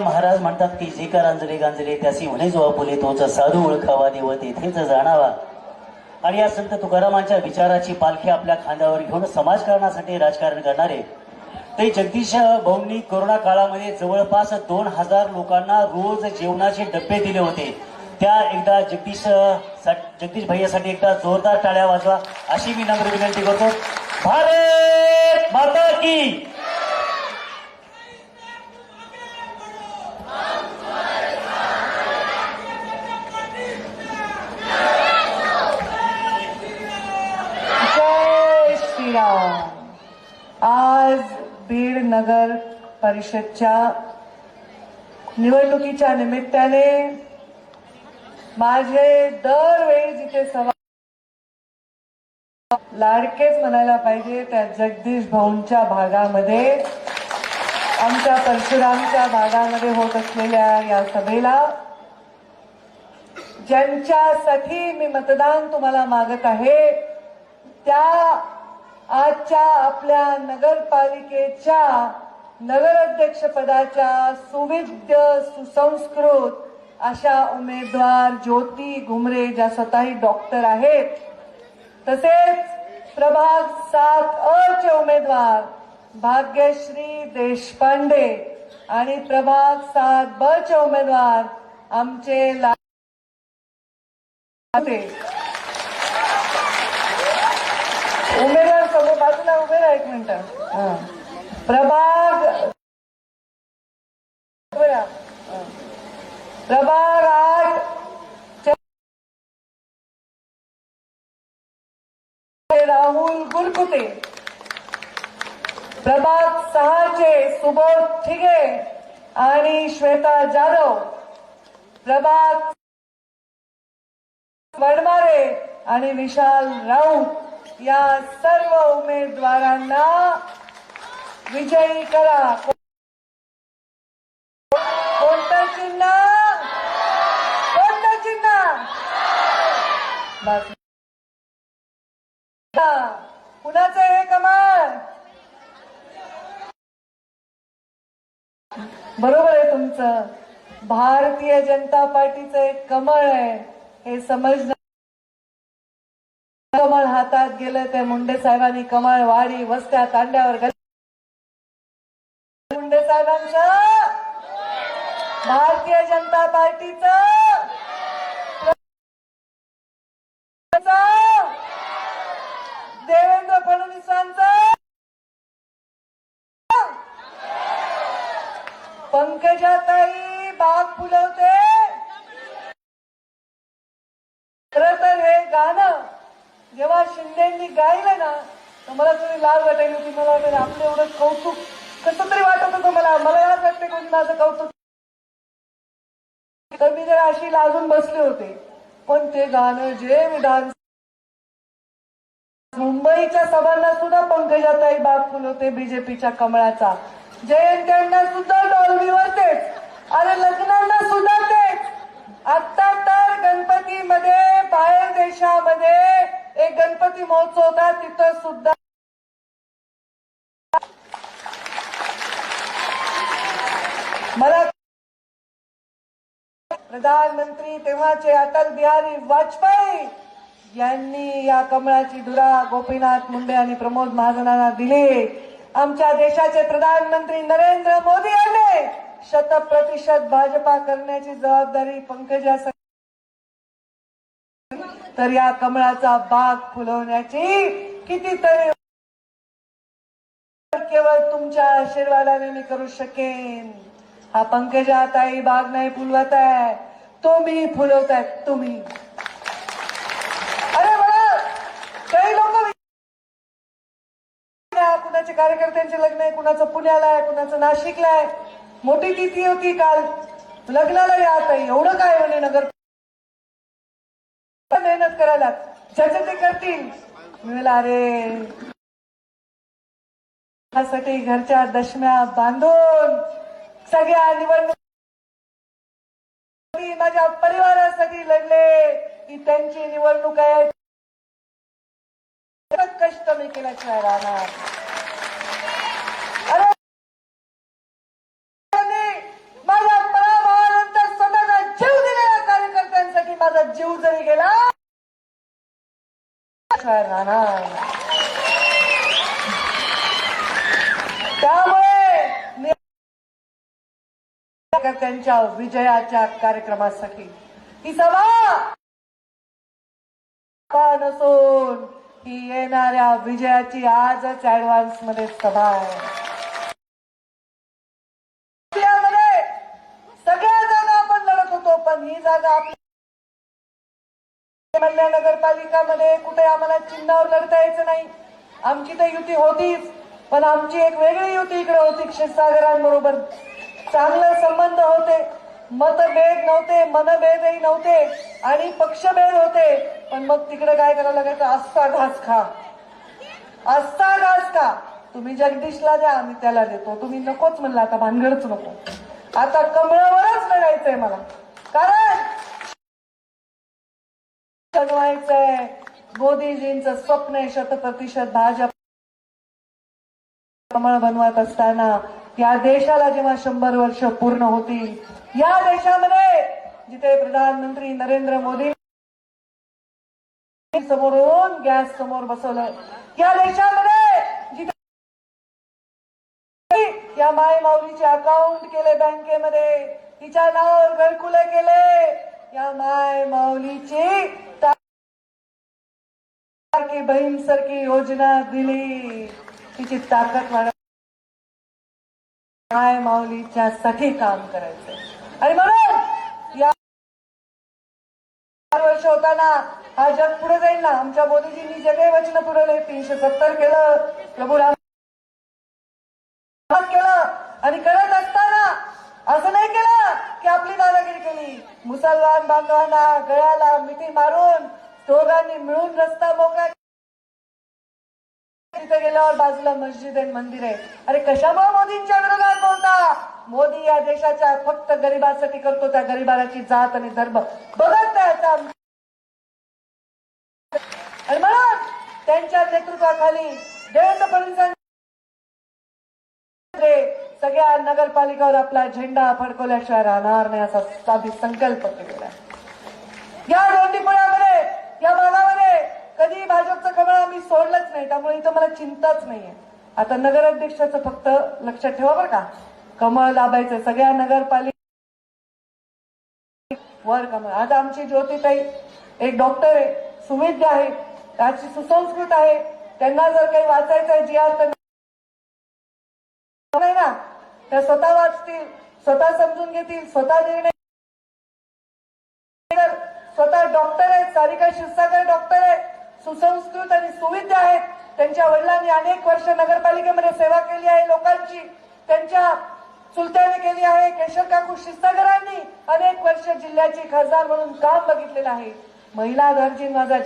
महाराज म्हणतात की जे का गांजले त्यासी म्हणे जो आपुले तोच साधू ओळखावा देव तेथेच जाणावा. आणि या संत तुकारामांच्या विचाराची पालखी आपल्या खांद्यावर घेऊन समाजकारणासाठी राजकारण करणारे. ते जगदीश भाऊंनी कोरोना काळामध्ये जवळपास दोन हजार लोकांना रोज जेवणाचे डब्बे दिले होते. त्या एकदा जगदीश सा- जगदीश भैयासाठी एकदा जोरदार टाळ्या वाजवा अशी मी नम्र विनंती करतो. भारत माता की जय श्रीराम आज बीड नगर परिषदच्या निवडणुकीच्या निमित्ताने माझे दरवेळी जिथे सभा लाडकेच म्हणायला पाहिजे त्या जगदीश भाऊंच्या भागामध्ये आमच्या परशुरामच्या भागामध्ये होत असलेल्या या सभेला ज्यांच्यासाठी मी मतदान तुम्हाला मागत आहे त्या आजच्या आपल्या नगरपालिकेच्या नगराध्यक्षपदाच्या सुविद्य सुसंस्कृत अशा उमेदवार ज्योती घुमरे ज्या स्वतःही डॉक्टर आहेत तसेच प्रभाग सात अ चे उमेदवार भाग्यश्री देशपांडे आणि प्रभाग सात ब चे उमेदवार आमचे उमेदवार समोर बाजूला उभे राहा एक मिनिट. प्रभाग. प्रभाग आठ चे राहुल गुरकुते प्रभाग सहाचे सुबोध ठिगे आणि श्वेता जाधव. प्रभाग वडमारे आणि विशाल राऊत या सर्व उमेदवारांना विजयी करा कोणतं चिन्ह? कोणतं चिन्ह? कुणाचं हे कमाल? बरोबर आहे तुमचं. भारतीय जनता पार्टीचं एक कमळ आहे. हे समजणं कमळ हातात गेलं ते मुंडे साहेबांनी कमळ वाडी वस्त्या तांड्यावर साहेबांचं? भारतीय जनता पार्टीचं? देवेंद्र फडणवीसांचं? पंकजाताई बाग फुलवते? खर तर हे गाणं जेव्हा शिंदेनी गायलं ना तर मला तुम्ही लाल वाटायली होती. मला वाटेल आपलं एवढं कौतुक कसं तरी वाटत होतं मला. मला याच वाटते कोणी माझं कौतुक तर मी जरा अशी लाजून बसले होते. पण ते गाणं जे विधान मुंबईच्या सभांना सुद्धा पंकजाताई बाग फुलवते बीजेपीच्या कमळाचा. जयंत्यांना सुद्धा डॉल्बीवर तेच आणि लग्नांना सुद्धा तेच. आता तर गणपतीमध्ये बाहेर देशामध्ये एक गणपती महोत्सव होता तिथं सुद्धा मला प्रधानमंत्री तेव्हाचे अटल बिहारी वाजपेयी यांनी या कमळाची धुरा गोपीनाथ मुंडे आणि प्रमोद महाजनांना दिली. आमच्या देशाचे प्रधानमंत्री नरेंद्र मोदी यांनी शतप्रतिशत भाजपा करण्याची जबाबदारी पंकजा तर या कमळाचा बाग फुलवण्याची कितीतरी केवळ तुमच्या आशीर्वादाने मी करू शकेन. हा पंकजा ताई बाग नाही फुलवत आहे. तुम्ही फुलवतायत तुम्ही. अरे बघा काही लोक कुणाचे कार्यकर्त्यांचे लग्न आहे कुणाचं पुण्याला आहे कुणाचं नाशिकला आहे. मोठी तिथी होती काल. लग्नाला या ताई एवढं काय म्हणे नगर मेहनत करायला. ज्याचे ते करतील. मी अरे त्यासाठी घरच्या दशम्या बांधून सगळ्या निवडणूक माझ्या परिवारासाठी लढले. की त्यांची निवडणूक आहे. कष्ट मी केला शहराला स्वतःचा जीव दिलेल्या कार्यकर्त्यांसाठी माझा जीव जरी गेला राहणार. त्यांच्या विजयाच्या कार्यक्रमासाठी. ही सभा नसून ही येणाऱ्या विजयाची आजच ऍडव्हान्समध्ये सभा आहे. सगळ्या जागा आपण लढत होतो पण ही जागा आपली मल्ल्या नगरपालिकामध्ये कुठे आम्हाला चिन्हावर लढता यायचं नाही. आमची तर युती होतीच पण आमची एक वेगळी युती इकडे होती क्षीरसागरांबरोबर. चांगले संबंध होते मतभेद नव्हते मनभेदही नव्हते आणि पक्षभेद होते. पण मग तिकडे काय करायला लागायचं? आस्था घास खा. आस्था घास खा. तुम्ही जगदीशला द्या आम्ही त्याला देतो. तुम्ही नकोच म्हणलं आता भानगडच नको. आता कमळावरच लढायचंय मला. कारण बनवायचंय मोदीजींचं स्वप्न आहे शतप्रतिशत भाजप कमळ बनवत असताना. या देशाला जेव्हा शंभर वर्ष पूर्ण होतील या देशामध्ये जिथे प्रधानमंत्री नरेंद्र मोदी समोरून गॅस समोर बसवलं या देशामध्ये जिथे या माय माऊलीचे अकाउंट केले बँकेमध्ये तिच्या नावावर घरकुले केले या माय माऊलीची बहीण सारखी योजना दिली. तिची ताकद वाढ काय माऊलीच्या साठी काम करायचं आणि म्हणून या चार वर्ष होताना हा जग पुढे जाईल ना? आमच्या मोदीजींनी जे काही वचन पुरवले तीनशे सत्तर केलं प्रभू राम केलं आणि करत असताना असं नाही केलं की आपली दादागिरी केली. मुसलमान बांधवांना गळ्याला मिठी मारून दोघांनी मिळून रस्ता मोकळा तिथे गेल्यावर बाजूला मस्जिद आहे मंदिर आहे. अरे कशामुळे मोदींच्या विरोधात बोलता? मोदी या देशाच्या फक्त गरिबासाठी करतो त्या गरिबाची जात आणि धर्म. बघत त्याचा आणि म्हणून त्यांच्या नेतृत्वाखाली देवेंद्र फडणवीसांनी सगळ्या नगरपालिकावर आपला झेंडा फडकवल्याशिवाय राहणार नाही असा साधी संकल्प केलेला या कधी भाजपचं कमळ आम्ही सोडलंच नाही त्यामुळे इथं मला चिंताच नाहीये. आता नगराध्यक्षाचं फक्त लक्षात ठेवा बरं का. कमळ दाबायचं सगळ्या नगरपालिका वर कमळ. आता आमची ज्योतिताई एक डॉक्टर आहे सुविद्य आहे त्याची सुसंस्कृत आहे. त्यांना जर काही वाचायचं आहे जी आर तर ना त्या स्वतः वाचतील स्वतः समजून घेतील स्वतः निर्णय स्वतः डॉक्टर आहेत सारिका शिरसागर डॉक्टर आहेत सुसंस्कृत आणि सुविद्य आहेत. त्यांच्या वडिलांनी अनेक वर्ष नगरपालिकेमध्ये सेवा केली आहे लोकांची. त्यांच्या चुलत्याने केली आहे. केशव काकू शिस्तगरांनी अनेक वर्ष जिल्ह्याची खासदार म्हणून काम बघितलेलं आहे. महिला गरजी माझा